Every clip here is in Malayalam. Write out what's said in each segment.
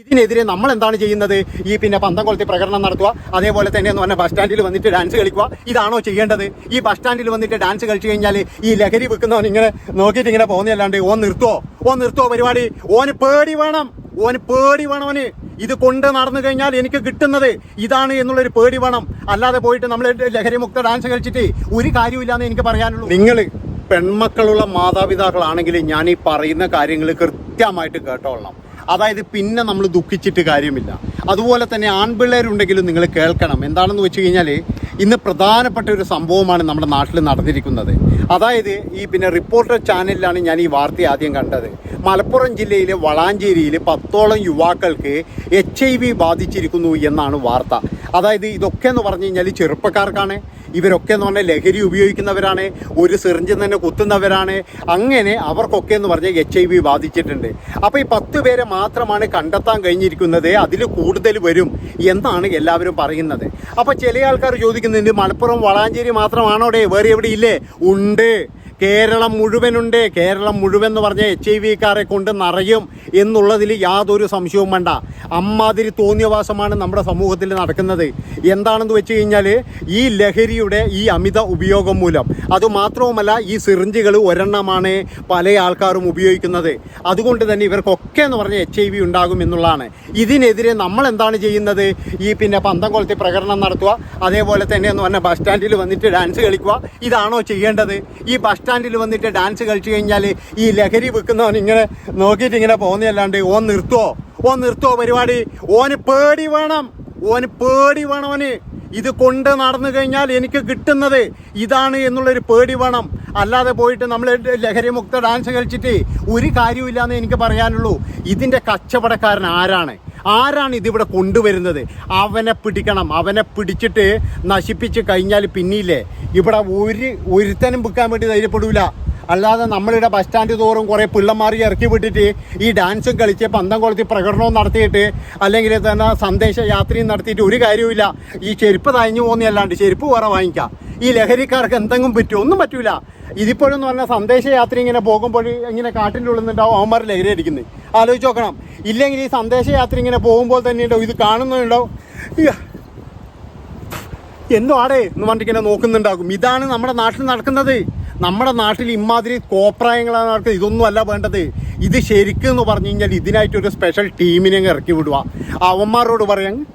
ഇതിനെതിരെ നമ്മൾ എന്താണ് ചെയ്യുന്നത്? ഈ പിന്നെ പന്തം കൊളുത്തി പ്രകടനം നടത്തുക അതേപോലെ തന്നെ എന്ന് പറഞ്ഞാൽ ബസ് സ്റ്റാൻഡിൽ വന്നിട്ട് ഡാൻസ് കളിക്കുക ഇതാണോ ചെയ്യേണ്ടത്? ഈ ബസ് സ്റ്റാൻഡിൽ വന്നിട്ട് ഡാൻസ് കളിച്ചു കഴിഞ്ഞാൽ ഈ ലഹരി വെക്കുന്നവൻ ഇങ്ങനെ നോക്കിയിട്ട് ഇങ്ങനെ പോകുന്നതല്ലാണ്ട് ഓൻ നിർത്തോ ഓൻ നിർത്തോ പരിപാടി? ഓന് പേടി വേണം. ഓന് പേടി വേണം ഓന് ഇത് കൊണ്ട് നടന്നു കഴിഞ്ഞാൽ എനിക്ക് കിട്ടുന്നത് ഇതാണ് എന്നുള്ളൊരു പേടി വേണം. അല്ലാതെ പോയിട്ട് നമ്മൾ ലഹരി മുക്ത ഡാൻസ് കളിച്ചിട്ട് ഒരു കാര്യമില്ലാന്ന് എനിക്ക് പറയാനുള്ളൂ. നിങ്ങൾ പെൺമക്കളുള്ള മാതാപിതാക്കളാണെങ്കിൽ ഞാൻ ഈ പറയുന്ന കാര്യങ്ങൾ കൃത്യമായിട്ട് കേട്ടോളണം. അതായത് പിന്നെ നമ്മൾ ദുഃഖിച്ചിട്ട് കാര്യമില്ല. അതുപോലെ തന്നെ ആൺപിള്ളേരുണ്ടെങ്കിലും നിങ്ങൾ കേൾക്കണം. എന്താണെന്ന് വെച്ച് കഴിഞ്ഞാൽ ഇന്ന് പ്രധാനപ്പെട്ട ഒരു സംഭവമാണ് നമ്മുടെ നാട്ടിൽ നടന്നിരിക്കുന്നത്. അതായത് ഈ പിന്നെ റിപ്പോർട്ടർ ചാനലിലാണ് ഞാൻ ഈ വാർത്ത ആദ്യം കണ്ടത്. മലപ്പുറം ജില്ലയിലെ വളാഞ്ചേരിയിൽ പത്തോളം യുവാക്കൾക്ക് എച്ച് ഐ വി ബാധിച്ചിരിക്കുന്നു എന്നാണ് വാർത്ത. അതായത് ഇതൊക്കെ എന്ന് പറഞ്ഞു കഴിഞ്ഞാൽ ചെറുപ്പക്കാർക്കാണ്. ഇവരൊക്കെ എന്ന് പറഞ്ഞാൽ ലഹരി ഉപയോഗിക്കുന്നവരാണ് ഒരു സിറിഞ്ചിൽ തന്നെ കുത്തുന്നവരാണ്. അങ്ങനെ അവർക്കൊക്കെ എന്ന് പറഞ്ഞാൽ എച്ച് ഐ വി ബാധിച്ചിട്ടുണ്ട്. അപ്പോൾ ഈ പത്ത് പേരെ മാത്രമാണ് കണ്ടെത്താൻ കഴിഞ്ഞിരിക്കുന്നത്. അതിൽ കൂടുതൽ വരും എന്നാണ് എല്ലാവരും പറയുന്നത്. അപ്പോൾ ചില ആൾക്കാർ ചോദിക്കുന്നുണ്ട് മലപ്പുറം വളാഞ്ചേരി മാത്രമാണോടെ? വേറെ എവിടെ ഇല്ലേ ഉണ്ട്. കേരളം മുഴുവനുണ്ട്. കേരളം മുഴുവൻ എന്ന് പറഞ്ഞ എച്ച് ഐ വിക്കാരെ കൊണ്ട് നിറയും എന്നുള്ളതിൽ യാതൊരു സംശയവും വേണ്ട. അമ്മാതിരി തോന്നിയവാസമാണ് നമ്മുടെ സമൂഹത്തിൽ നടക്കുന്നത്. എന്താണെന്ന് വെച്ച് കഴിഞ്ഞാൽ ഈ ലഹരിയുടെ ഈ അമിത ഉപയോഗം മൂലം. അതുമാത്രവുമല്ല ഈ സിറിഞ്ചുകൾ ഒരെണ്ണമാണ് പല ആൾക്കാരും ഉപയോഗിക്കുന്നത്. അതുകൊണ്ട് തന്നെ ഇവർക്കൊക്കെ എന്ന് പറഞ്ഞ എച്ച് ഐ വി ഉണ്ടാകും എന്നുള്ളതാണ്. ഇതിനെതിരെ നമ്മൾ എന്താണ് ചെയ്യുന്നത്? ഈ പിന്നെ പന്തം കൊളുത്തി പ്രകടനം നടത്തുക. അതേപോലെ തന്നെ എന്ന് പറഞ്ഞാൽ ബസ് സ്റ്റാൻഡിൽ വന്നിട്ട് ഡാൻസ് കളിക്കുക. ഇതാണോ ചെയ്യേണ്ടത്? ഈ ബസ് സ്റ്റാൻഡിൽ വന്നിട്ട് ഡാൻസ് കളിച്ചു കഴിഞ്ഞാൽ ഈ ലഹരി വെക്കുന്നവൻ ഇങ്ങനെ നോക്കിയിട്ട് ഇങ്ങനെ പോകുന്നതല്ലാണ്ട് ഓൻ നിർത്തുവോ ഓൻ നിർത്തുവോ പരിപാടി? ഓന് പേടി വേണം. ഓന് പേടി വേണം ഇത് കൊണ്ട് നടന്നു കഴിഞ്ഞാൽ എനിക്ക് കിട്ടുന്നത് ഇതാണ് എന്നുള്ളൊരു പേടി വേണം. അല്ലാതെ പോയിട്ട് നമ്മൾ ലഹരി മുക്ത ഡാൻസ് കളിച്ചിട്ട് ഒരു കാര്യമില്ലാന്ന് എനിക്ക് പറയാനുള്ളൂ. ഇതിന്റെ കച്ചവടക്കാരൻ ആരാണ്? ആരാണ് ഇതിവിടെ കൊണ്ടുവരുന്നത്? അവനെ പിടിക്കണം. അവനെ പിടിച്ചിട്ട് നശിപ്പിച്ച് കഴിഞ്ഞാൽ പിന്നില്ലേ? ഇവിടെ ഒരു ഒരുത്തനും വിൽക്കാൻ വേണ്ടി ധൈര്യപ്പെടൂല. അല്ലാതെ നമ്മളിവിടെ ബസ് സ്റ്റാൻഡ് തോറും കുറേ പിള്ളമാറി ഇറക്കി വിട്ടിട്ട് ഈ ഡാൻസും കളിച്ച് പന്തം കൊളുത്തി പ്രകടനവും നടത്തിയിട്ട് അല്ലെങ്കിൽ തന്നെ സന്ദേശ യാത്രയും നടത്തിയിട്ട് ഒരു കാര്യവുമില്ല. ഈ ചെരുപ്പ് തഴഞ്ഞു പോകുന്നതല്ലാണ്ട് ചെരുപ്പ് വേറെ വാങ്ങിക്കാം. ഈ ലഹരിക്കാർക്ക് എന്തെങ്കിലും പറ്റുമോ? ഒന്നും പറ്റൂല. ഇതിപ്പോഴെന്ന് പറഞ്ഞാൽ സന്ദേശ യാത്ര ഇങ്ങനെ പോകുമ്പോൾ ഇങ്ങനെ കാട്ടിന്റെ ഉള്ളിൽ നിന്നുണ്ടാവും അവന്മാർ ലഹരി അടിക്കുന്നത് ആലോചിച്ച് നോക്കണം. ഇല്ലെങ്കിൽ ഈ സന്ദേശ യാത്ര ഇങ്ങനെ പോകുമ്പോൾ തന്നെ ഉണ്ടാവും ഇത് കാണുന്നുണ്ടാവും. എന്തോ ആടേ എന്ന് പറഞ്ഞിട്ട് ഇങ്ങനെ നോക്കുന്നുണ്ടാകും. ഇതാണ് നമ്മുടെ നാട്ടിൽ നടക്കുന്നത്. നമ്മുടെ നാട്ടിൽ ഇമാതിരി കോപ്രായങ്ങളാണ് നടക്കുന്നത്. ഇതൊന്നും അല്ല വേണ്ടത്. ഇത് ശരിക്കും എന്ന് പറഞ്ഞു കഴിഞ്ഞാൽ ഇതിനായിട്ടൊരു സ്പെഷ്യൽ ടീമിനെ അങ്ങ് ഇറക്കി വിടുക. അവന്മാരോട് പറയാം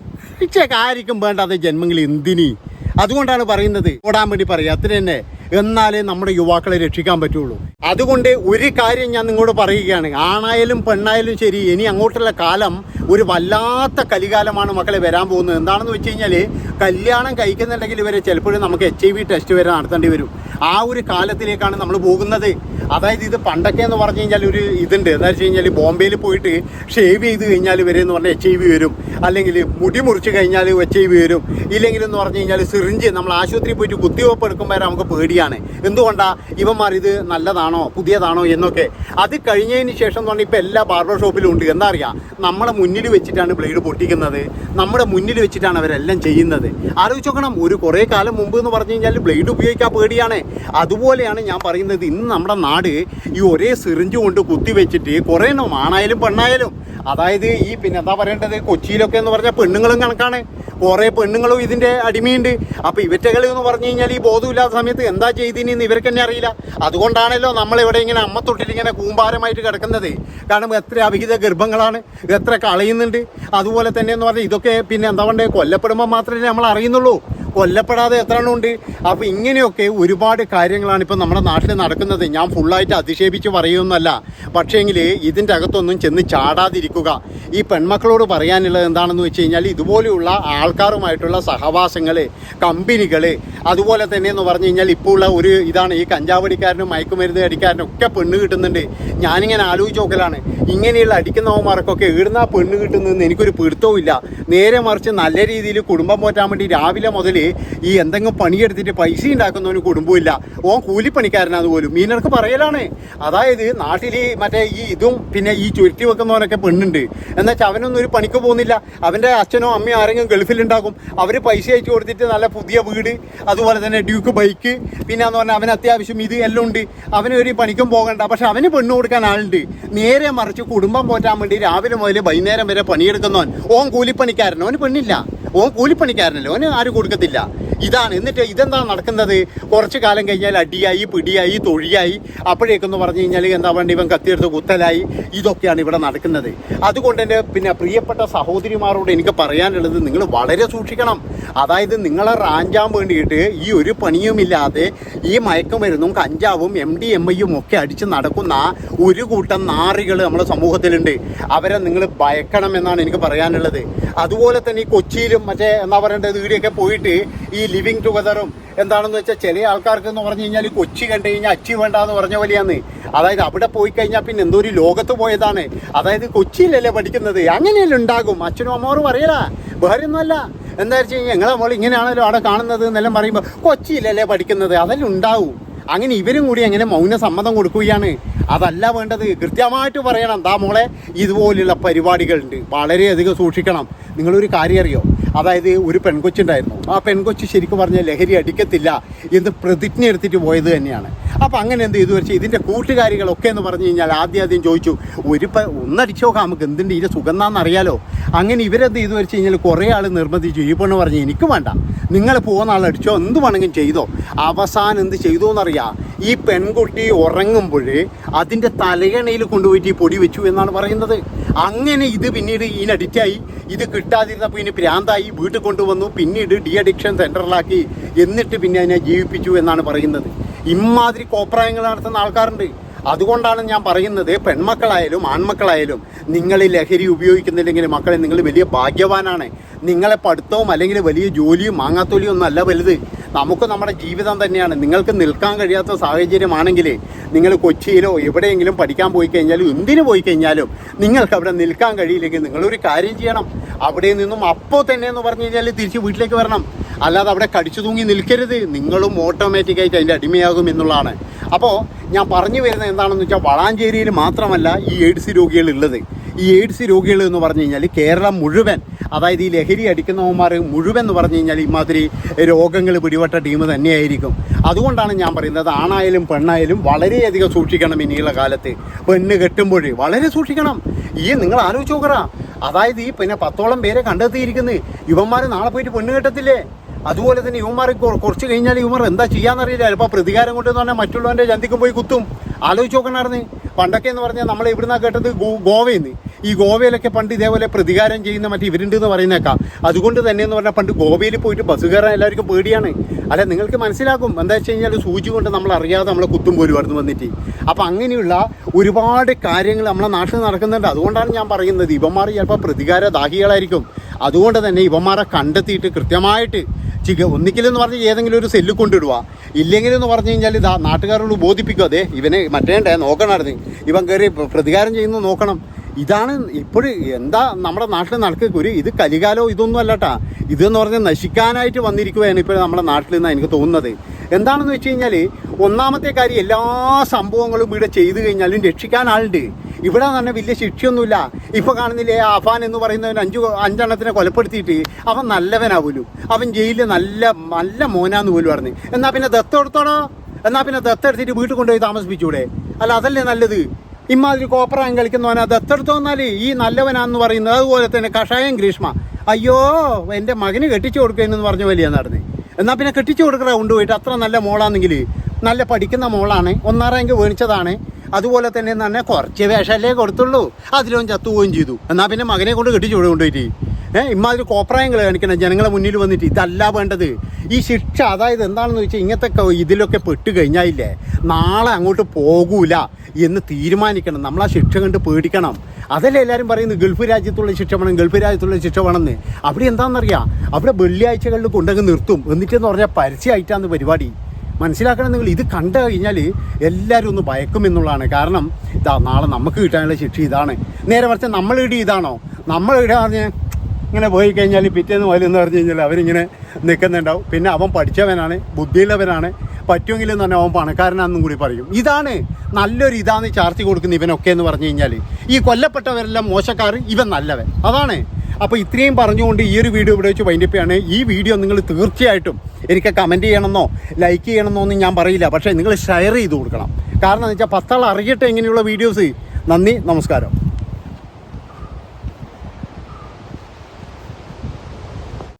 ഇച്ചൊക്കെ ആയിരിക്കും വേണ്ടാതെ ജന്മങ്ങൾ എന്തിനി? അതുകൊണ്ടാണ് പറയുന്നത്. ഓടാൻ വേണ്ടി പറയാം. അത്ര തന്നെ എന്നാലേ നമ്മുടെ യുവാക്കളെ രക്ഷിക്കാൻ പറ്റുള്ളൂ. അതുകൊണ്ട് ഒരു കാര്യം ഞാൻ നിങ്ങളോട് പറയുകയാണ്. ആണായാലും പെണ്ണായാലും ശരി ഇനി അങ്ങോട്ടുള്ള കാലം ഒരു വല്ലാത്ത കലികാലമാണ് മക്കളെ വരാൻ പോകുന്നത്. എന്താണെന്ന് വെച്ച് കഴിഞ്ഞാൽ കല്യാണം കഴിക്കുന്നുണ്ടെങ്കിൽ ഇവരെ ചിലപ്പോഴും നമുക്ക് എച്ച് ഐ വി ടെസ്റ്റ് വരെ നടത്തേണ്ടി വരും. ആ ഒരു കാലത്തിലേക്കാണ് നമ്മൾ പോകുന്നത്. അതായത് ഇത് പണ്ടൊക്കെ എന്ന് പറഞ്ഞു കഴിഞ്ഞാൽ ഒരു ഇതുണ്ട്. എന്താ വെച്ച് കഴിഞ്ഞാൽ ബോംബെയിൽ പോയിട്ട് ഷേവ് ചെയ്ത് കഴിഞ്ഞാൽ വരെ എന്ന് പറഞ്ഞാൽ എച്ച് ഐ വി വരും. അല്ലെങ്കിൽ മുടി മുറിച്ച് കഴിഞ്ഞാൽ എച്ച് ഐ വി വരും. ഇല്ലെങ്കിൽ എന്ന് പറഞ്ഞു കഴിഞ്ഞാൽ സിറിഞ്ച് നമ്മൾ ആശുപത്രിയിൽ പോയിട്ട് കുത്തിവെപ്പ് എടുക്കുമ്പോൾ നമുക്ക് പേടിയാണ്. എന്തുകൊണ്ടാണ് ഇവന്മാർ ഇത് നല്ലതാണോ പുതിയതാണോ എന്നൊക്കെ. അത് കഴിഞ്ഞതിന് ശേഷം എന്ന് പറഞ്ഞാൽ ഇപ്പോൾ എല്ലാ ബാർബർ ഷോപ്പിലും ഉണ്ട്. എന്താ അറിയാം? നമ്മളെ മുന്നിൽ വെച്ചിട്ടാണ് ബ്ലേഡ് പൊട്ടിക്കുന്നത്. നമ്മുടെ മുന്നിൽ വെച്ചിട്ടാണ് അവരെല്ലാം ചെയ്യുന്നത്. ആലോചിച്ച് നോക്കണം. ഒരു കുറേ കാലം മുമ്പ് എന്ന് പറഞ്ഞു കഴിഞ്ഞാൽ ബ്ലേഡ് ഉപയോഗിക്കാൻ പേടിയാണ്. അതുപോലെയാണ് ഞാൻ പറയുന്നത് ഇന്ന് നമ്മുടെ നാട് ഈ ഒരേ സിറിഞ്ച് കൊണ്ട് കുത്തിവെച്ചിട്ട് കുറേ എണ്ണം ആണായാലും പെണ്ണായാലും. അതായത് ഈ പിന്നെ എന്താ പറയേണ്ടത്? കൊച്ചിയിലൊക്കെ എന്ന് പറഞ്ഞാൽ പെണ്ണുങ്ങളും കണക്കാണ്. കുറേ പെണ്ണുങ്ങളും ഇതിന്റെ അടിമയുണ്ട്. അപ്പോൾ ഇവറ്റകൾ എന്ന് പറഞ്ഞു കഴിഞ്ഞാൽ ഈ ബോധമില്ലാത്ത സമയത്ത് എന്താ ചെയ്തിനെന്ന് ഇവർക്ക് തന്നെ അറിയില്ല. അതുകൊണ്ടാണല്ലോ നമ്മളിവിടെ ഇങ്ങനെ അമ്മത്തൊട്ടിൽ ഇങ്ങനെ കൂമ്പാരമായിട്ട് കിടക്കുന്നത്. കാരണം എത്ര അവിഹിത ഗർഭങ്ങളാണ് എത്ര കളയുന്നുണ്ട്. അതുപോലെ തന്നെ എന്ന് പറഞ്ഞാൽ ഇതൊക്കെ പിന്നെ എന്താ പറയുക കൊല്ലപ്പെടുമ്പോൾ മാത്രമേ നമ്മൾ അറിയുന്നുള്ളൂ. കൊല്ലപ്പെടാതെ എത്ര എണ്ണം ഉണ്ട്? അപ്പോൾ ഇങ്ങനെയൊക്കെ ഒരുപാട് കാര്യങ്ങളാണ് ഇപ്പോൾ നമ്മുടെ നാട്ടിൽ നടക്കുന്നത്. ഞാൻ ഫുള്ളായിട്ട് അധിക്ഷേപിച്ച് പറയുമെന്നല്ല പക്ഷേങ്കിൽ ഇതിന്റെ അകത്തൊന്നും ചെന്ന് ചാടാതിരിക്കുക. ഈ പെൺമക്കളോട് പറയാനുള്ളത് എന്താണെന്ന് വെച്ച് കഴിഞ്ഞാൽ ഇതുപോലെയുള്ള ആൾക്കാരുമായിട്ടുള്ള സഹവാസങ്ങൾ കമ്പനികൾ അതുപോലെ തന്നെ എന്ന് പറഞ്ഞു കഴിഞ്ഞാൽ ഇപ്പോൾ ഉള്ള ഒരു ഇതാണ് ഈ കഞ്ചാവടിക്കാരനും മയക്കുമരുന്ന് അടിക്കാരനും ഒക്കെ പെണ്ണ് കിട്ടുന്നുണ്ട്. ഞാനിങ്ങനെ ആലോചിച്ച് നോക്കലാണ്. ഇങ്ങനെയുള്ള അടിക്കുന്നവന്മാർക്കൊക്കെ ഈടുന്ന പെണ്ണ് കിട്ടുന്നതെന്ന് എനിക്കൊരു പിടുത്തവും ഇല്ല. നേരെ മറിച്ച് നല്ല രീതിയിൽ കുടുംബം പോറ്റാൻ വേണ്ടി രാവിലെ മുതൽ ഈ എന്തെങ്കിലും പണിയെടുത്തിട്ട് പൈസ ഉണ്ടാക്കുന്നവന് കുടുംബമില്ല ഓൻ കൂലിപ്പണിക്കാരനാണ് പോലും മീനർക്ക് പറയലാണ്. അതായത് നാട്ടിൽ മറ്റേ ഈ ഇതും പിന്നെ ഈ ചുരുട്ടി വെക്കുന്നവനൊക്കെ പെണ്ണുണ്ട്. എന്നുവെച്ചാൽ അവനൊന്നും ഒരു പണിക്ക് പോകുന്നില്ല. അവന്റെ അച്ഛനോ അമ്മയോ ആരെങ്കിലും ഗൾഫിലുണ്ടാകും അവർ പൈസ അയച്ചു കൊടുത്തിട്ട് നല്ല പുതിയ വീട് അതുപോലെ തന്നെ ഡ്യൂക്ക് ബൈക്ക് പിന്നെ എന്ന് പറഞ്ഞാൽ അവന് അത്യാവശ്യം ഇത് എല്ലാം ഉണ്ട്. അവന് ഒരു പണിക്കും പോകണ്ട. പക്ഷെ അവന് പെണ്ണ് കൊടുക്കാൻ ആളുണ്ട്. നേരെ മറിച്ച് കുടുംബം പോറ്റാൻ വേണ്ടി രാവിലെ മുതൽ വൈകുന്നേരം വരെ പണിയെടുക്കുന്നവൻ. ഓൻ കൂലിപ്പണിക്കാരൻ. ഓന് പെണ്ണില്ല. ഓൻ കൂലിപ്പണിക്കാരനല്ലോ. ഓന് ആരും കൊടുക്കത്തില്ല. ഇതാണ്. എന്നിട്ട് ഇതെന്താണ് നടക്കുന്നത്? കുറച്ച് കാലം കഴിഞ്ഞാൽ അടിയായി പിടിയായി തൊഴിയായി. അപ്പോഴേക്കെന്ന് പറഞ്ഞു കഴിഞ്ഞാൽ എന്താ വേണ്ടി? ഇവൻ കത്തിയെടുത്ത് കുത്തലായി. ഇതൊക്കെയാണ് ഇവിടെ നടക്കുന്നത്. അതുകൊണ്ട് തന്നെ പിന്നെ പ്രിയപ്പെട്ട സഹോദരിമാരോട് എനിക്ക് പറയാനുള്ളത് നിങ്ങൾ വളരെ സൂക്ഷിക്കണം. അതായത് നിങ്ങളെ റാഞ്ചാൻ വേണ്ടിയിട്ട് ഈ ഒരു പണിയുമില്ലാതെ ഈ മയക്കുമരുന്നും കഞ്ചാവും എം ഡി എം ഐയും ഒക്കെ അടിച്ച് നടക്കുന്ന ഒരു കൂട്ടം നാറികൾ നമ്മുടെ സമൂഹത്തിലുണ്ട്. അവരെ നിങ്ങൾ ഭയക്കണം എന്നാണ് എനിക്ക് പറയാനുള്ളത്. അതുപോലെ തന്നെ ഈ കൊച്ചിയിലും മറ്റേ എന്താ പറയേണ്ടത് ഇവിടെയൊക്കെ പോയിട്ട് ഈ ലിവിങ് ടുഗദറും എന്താണെന്ന് വെച്ചാൽ ചില ആൾക്കാർക്ക് എന്ന് പറഞ്ഞു കഴിഞ്ഞാൽ കൊച്ചി കണ്ടു കഴിഞ്ഞാൽ അച്ചി വേണ്ട എന്ന് പറഞ്ഞ പോലെയാണ്. അതായത് അവിടെ പോയി കഴിഞ്ഞാൽ പിന്നെ എന്തോ ഒരു ലോകത്ത് പോയതാണ്. അതായത് കൊച്ചിയിലല്ലേ പഠിക്കുന്നത്. അങ്ങനെയല്ലേ ഉണ്ടാകും. അച്ഛനും അമ്മോറും പറയലാ. വേറെ ഒന്നുമല്ല എന്താ വെച്ച് കഴിഞ്ഞാൽ ഞങ്ങളെ മോൾ ഇങ്ങനെയാണല്ലോ അവിടെ കാണുന്നത് എന്നെല്ലാം പറയുമ്പോൾ കൊച്ചിയിലല്ലേ പഠിക്കുന്നത്. അതെല്ലാം ഉണ്ടാവും. അങ്ങനെ ഇവരും കൂടി അങ്ങനെ മൗന സമ്മതം കൊടുക്കുകയാണ്. അതല്ല വേണ്ടത്. കൃത്യമായിട്ട് പറയണം. എന്താ മോളെ? ഇതുപോലുള്ള പരിപാടികളുണ്ട്. വളരെയധികം സൂക്ഷിക്കണം. നിങ്ങളൊരു കാര്യം അറിയോ? അതായത് ഒരു പെൺകൊച്ചുണ്ടായിരുന്നു. ആ പെൺകൊച്ച് ശരിക്കും പറഞ്ഞാൽ ലഹരി അടിക്കത്തില്ല എന്ന് പ്രതിജ്ഞ എടുത്തിട്ട് പോയത് തന്നെയാണ്. അപ്പം അങ്ങനെ എന്ത് ചെയ്തു വെച്ചാൽ ഇതിന്റെ കൂട്ടുകാരികളൊക്കെ എന്ന് പറഞ്ഞു കഴിഞ്ഞാൽ ആദ്യം ആദ്യം ചോദിച്ചു ഒരു പ ഒന്നടിച്ചു നോക്കാം നമുക്ക് എന്തിന്റെ ഇതിന്റെ സുഗന്ധാന്നറിയാലോ അങ്ങനെ ഇവരെന്ത് ചെയ്തു വെച്ച് കഴിഞ്ഞാൽ കുറേ ആൾ നിർബന്ധിച്ചു ഈ പെണ്ണ് പറഞ്ഞു എനിക്ക് വേണ്ട. നിങ്ങൾ പോകുന്ന ആൾ അടിച്ചോ എന്ത് വേണമെങ്കിലും ചെയ്തോ. അവസാനം എന്ത് ചെയ്തു എന്നറിയാം ഈ പെൺകുട്ടി ഉറങ്ങുമ്പോൾ അതിന്റെ തലയണയിൽ കൊണ്ടുപോയിട്ട് ഈ പൊടി വെച്ചു എന്നാണ് പറയുന്നത്. അങ്ങനെ ഇത് പിന്നീട് ഇതിന് അഡിക്റ്റായി. ഇത് കിട്ടാതിരുന്നപ്പോൾ ഇനി പ്രാന്തായി. വീട്ടിൽ കൊണ്ടുവന്നു പിന്നീട് ഡി അഡിക്ഷൻ സെന്ററിലാക്കി എന്നിട്ട് പിന്നെ അതിനെ ജീവിപ്പിച്ചു എന്നാണ് പറയുന്നത്. ഇമാതിരി കോപ്രായങ്ങൾ നടത്തുന്ന ആൾക്കാരുണ്ട്. അതുകൊണ്ടാണ് ഞാൻ പറയുന്നത് പെൺമക്കളായാലും ആൺമക്കളായാലും നിങ്ങൾ ലഹരി ഉപയോഗിക്കുന്നില്ലെങ്കിൽ മക്കളെ നിങ്ങൾ വലിയ ഭാഗ്യവാനാണ്. നിങ്ങളെ പഠിത്തവും അല്ലെങ്കിൽ വലിയ ജോലിയും മാങ്ങാത്തൊലിയും ഒന്നും അല്ല വലുത്. നമുക്ക് നമ്മുടെ ജീവിതം തന്നെയാണ്. നിങ്ങൾക്ക് നിൽക്കാൻ കഴിയാത്ത സാഹചര്യമാണെങ്കിൽ നിങ്ങൾ കൊച്ചിയിലോ എവിടെയെങ്കിലും പഠിക്കാൻ പോയി കഴിഞ്ഞാലും എന്തിനു പോയി കഴിഞ്ഞാലും നിങ്ങൾക്ക് അവിടെ നിൽക്കാൻ കഴിയില്ലെങ്കിൽ നിങ്ങളൊരു കാര്യം ചെയ്യണം. അവിടെ നിന്നും അപ്പോൾ തന്നെ എന്ന് പറഞ്ഞു കഴിഞ്ഞാൽ തിരിച്ച് വീട്ടിലേക്ക് വരണം. അല്ലാതെ അവിടെ കടിച്ചു തൂങ്ങി നിൽക്കരുത്. നിങ്ങളും ഓട്ടോമാറ്റിക്കായിട്ട് അതിന്റെ അടിമയാകും എന്നുള്ളതാണ്. അപ്പോൾ ഞാൻ പറഞ്ഞു വരുന്നത് എന്താണെന്ന് വെച്ചാൽ വളാഞ്ചേരിയിൽ മാത്രമല്ല ഈ എയ്ഡ്സ് രോഗികൾ ഉള്ളത് ഈ എയ്ഡ്സ് രോഗികൾ എന്ന് പറഞ്ഞു കഴിഞ്ഞാൽ കേരളം മുഴുവൻ അതായത് ഈ ലഹരി അടിക്കുന്നവന്മാർ മുഴുവൻ എന്ന് പറഞ്ഞു കഴിഞ്ഞാൽ ഇമാതിരി രോഗങ്ങൾ പിടിപെട്ട ടീം തന്നെയായിരിക്കും. അതുകൊണ്ടാണ് ഞാൻ പറയുന്നത് ആണായാലും പെണ്ണായാലും വളരെയധികം സൂക്ഷിക്കണം ഇനിയുള്ള കാലത്ത്. പെണ്ണ് കെട്ടുമ്പോൾ വളരെ സൂക്ഷിക്കണം. ഈ നിങ്ങൾ ആലോചിച്ച് നോക്കറാ. അതായത് ഈ പിന്നെ പത്തോളം പേരെ കണ്ടെത്തിയിരിക്കുന്നത് ഇവന്മാർ നാളെ പോയിട്ട് പെണ്ണ് കെട്ടത്തില്ലേ? അതുപോലെ തന്നെ ഇവന്മാർ കൊ- കുറച്ച് കഴിഞ്ഞാൽ ഇവന്മാർ എന്താ ചെയ്യാന്നറിയില്ല. ചിലപ്പോൾ പ്രതികാരം കൊണ്ടെന്ന് പറഞ്ഞാൽ മറ്റുള്ളവന്റെ ചന്തിക്കും പോയി കുത്തും. ആലോചിച്ച് നോക്കണമായിരുന്നു പണ്ടൊക്കെ എന്ന് പറഞ്ഞാൽ നമ്മൾ ഇവിടുന്ന് കേട്ടത് ഗോവയിൽ നിന്ന് ഈ ഗോവയിലൊക്കെ പണ്ട് ഇതേപോലെ പ്രതികാരം ചെയ്യുന്ന മറ്റേ ഇവരുണ്ട് എന്ന് പറയുന്നേക്കാം. അതുകൊണ്ട് തന്നെ എന്ന് പറഞ്ഞാൽ പണ്ട് ഗോവയിൽ പോയിട്ട് ബസ് കയറാൻ എല്ലാവർക്കും പേടിയാണ്. അല്ല നിങ്ങൾക്ക് മനസ്സിലാക്കും എന്താ വെച്ച് കഴിഞ്ഞാൽ സൂചി കൊണ്ട് നമ്മൾ അറിയാതെ നമ്മളെ കുത്തും പോലും വരുന്നു വന്നിട്ട്. അപ്പം അങ്ങനെയുള്ള ഒരുപാട് കാര്യങ്ങൾ നമ്മളെ നാട്ടിൽ നടക്കുന്നുണ്ട്. അതുകൊണ്ടാണ് ഞാൻ പറയുന്നത്. ഇവന്മാർ ചിലപ്പോൾ പ്രതികാര ദാഹികളായിരിക്കും അതുകൊണ്ട് തന്നെ ഇവന്മാരെ കണ്ടെത്തിയിട്ട് കൃത്യമായിട്ട് ചിക ഒന്നിക്കലെന്ന് പറഞ്ഞ് ഏതെങ്കിലും ഒരു സെല്ല് കൊണ്ടിടുക ഇല്ലെങ്കിലെന്ന് പറഞ്ഞു കഴിഞ്ഞാൽ ഇതാ നാട്ടുകാരോട് ബോധിപ്പിക്കും. അതെ ഇവനെ മറ്റേണ്ടേ നോക്കണമായിരുന്നു ഇവൻ കയറി പ്രതികാരം ചെയ്യുന്നത് നോക്കണം. ഇതാണ് ഇപ്പോഴും എന്താ നമ്മുടെ നാട്ടിൽ നടക്കുക ഒരു ഇത് കലികാലോ ഇതൊന്നും അല്ലട്ടാ. ഇതെന്ന് പറഞ്ഞാൽ നശിക്കാനായിട്ട് വന്നിരിക്കുകയാണ് ഇപ്പോൾ നമ്മുടെ നാട്ടിൽ നിന്നാണ് എനിക്ക് തോന്നുന്നത്. എന്താണെന്ന് വെച്ച് കഴിഞ്ഞാൽ ഒന്നാമത്തെ കാര്യം എല്ലാ സംഭവങ്ങളും ഇവിടെ ചെയ്തു കഴിഞ്ഞാലും രക്ഷിക്കാൻ ആളുണ്ട്. ഇവിടെ തന്നെ വലിയ ശിക്ഷയൊന്നുമില്ല. ഇപ്പോൾ കാണുന്നില്ലേ അഫാൻ എന്ന് പറയുന്നവൻ അഞ്ചു അഞ്ചെണ്ണത്തിനെ കൊലപ്പെടുത്തിയിട്ട് അവൻ നല്ലവനാവുമല്ലോ അവൻ ജയിലിൽ നല്ല നല്ല മോനാന്ന് പോലും പറഞ്ഞു. എന്നാൽ പിന്നെ ദത്തെടുത്തോടോ എന്നാൽ പിന്നെ ദത്തെടുത്തിട്ട് വീട്ടിൽ കൊണ്ടുപോയി താമസിപ്പിച്ചൂടെ? അല്ല അതല്ലേ നല്ലത്? ഇമാതിരി കോപ്പറാൻ കളിക്കുന്നവൻ അത് എന്നാൽ ഈ നല്ലവനാന്ന് പറയുന്നത്. അതുപോലെ തന്നെ കഷായം ഗ്രീഷ്മ. അയ്യോ എന്റെ മകന് കെട്ടിച്ചു കൊടുക്കുന്നെന്ന് പറഞ്ഞ വലിയ നടന്നു എന്നാൽ പിന്നെ കെട്ടിച്ചു കൊടുക്കുക കൊണ്ടുപോയിട്ട് അത്ര നല്ല മോളാണെങ്കിൽ നല്ല പഠിക്കുന്ന മോളാണ്. ഒന്നാം റാങ്ക് അതുപോലെ തന്നെ തന്നെ കുറച്ച് വേഷമല്ലേ കൊടുത്തുള്ളൂ. അതിലും ചത്തുപോവുകയും ചെയ്തു. എന്നാൽ പിന്നെ മകനെ കൊണ്ട് കെട്ടിച്ചു കൊണ്ടുപോയിട്ട് ഏഹ് ഇമാതിരി കോപ്രായങ്ങൾ കാണിക്കണം ജനങ്ങളെ മുന്നിൽ വന്നിട്ട്. ഇതല്ല വേണ്ടത്. ഈ ശിക്ഷ അതായത് എന്താണെന്ന് വെച്ചാൽ ഇങ്ങനത്തെ ഇതിലൊക്കെ പെട്ട് കഴിഞ്ഞായില്ലേ നാളെ അങ്ങോട്ട് പോകൂല എന്ന് തീരുമാനിക്കണം. നമ്മൾ ആ ശിക്ഷ കണ്ട് പേടിക്കണം. അതല്ലേ എല്ലാവരും പറയുന്നത്? ഗൾഫ് രാജ്യത്തുള്ള ശിക്ഷ വേണം ഗൾഫ് രാജ്യത്തുള്ള ശിക്ഷ വേണമെന്ന്. അവിടെ എന്താണെന്നറിയാം? അവിടെ വെള്ളിയാഴ്ചകളിൽ കൊണ്ടങ്ങ് നിർത്തും. എന്നിട്ടെന്ന് പറഞ്ഞാൽ പരസ്യമായിട്ടാണ് പരിപാടി. മനസ്സിലാക്കണം നിങ്ങൾ. ഇത് കണ്ടു കഴിഞ്ഞാൽ എല്ലാവരും ഒന്ന് ഭയക്കും എന്നുള്ളതാണ്. കാരണം ഇതാ നാളെ നമുക്ക് കിട്ടാനുള്ള ശിക്ഷ ഇതാണ്. നേരെ മറിച്ച് നമ്മളിടി ഇതാണോ? നമ്മളിടാന്ന് ഇങ്ങനെ പോയി കഴിഞ്ഞാൽ പിറ്റേന്ന് എന്ന് പറഞ്ഞു കഴിഞ്ഞാൽ അവരിങ്ങനെ നിൽക്കുന്നുണ്ടാവും പിന്നെ അവൻ പഠിച്ചവനാണ് ബുദ്ധിയുള്ളവനാണ്. പറ്റുമെങ്കിൽ എന്ന് പറഞ്ഞാൽ അവൻ പണക്കാരനാണെന്നും കൂടി പറയും. ഇതാണ് നല്ലൊരു ഇതാണ് ചാർത്തി കൊടുക്കുന്ന ഇവനൊക്കെ എന്ന് പറഞ്ഞു കഴിഞ്ഞാൽ ഈ കൊല്ലപ്പെട്ടവരെല്ലാം മോശക്കാർ ഇവൻ നല്ലവൻ. അതാണ്. അപ്പോൾ ഇത്രയും പറഞ്ഞുകൊണ്ട് ഈ ഒരു വീഡിയോ ഇവിടെ വെച്ച് വൈൻഡപ്പ് ചെയ്യാണ്. ഈ വീഡിയോ നിങ്ങൾ തീർച്ചയായിട്ടും എനിക്ക് കമന്റ് ചെയ്യണമെന്നോ ലൈക്ക് ചെയ്യണമെന്നോ ഒന്നും ഞാൻ പറയില്ല. പക്ഷേ നിങ്ങൾ ഷെയർ ചെയ്ത് കൊടുക്കണം. കാരണം എന്ന് വെച്ചാൽ പത്താൾ അറിയട്ടെ ഇങ്ങനെയുള്ള വീഡിയോസ് നന്ദി നമസ്കാരം.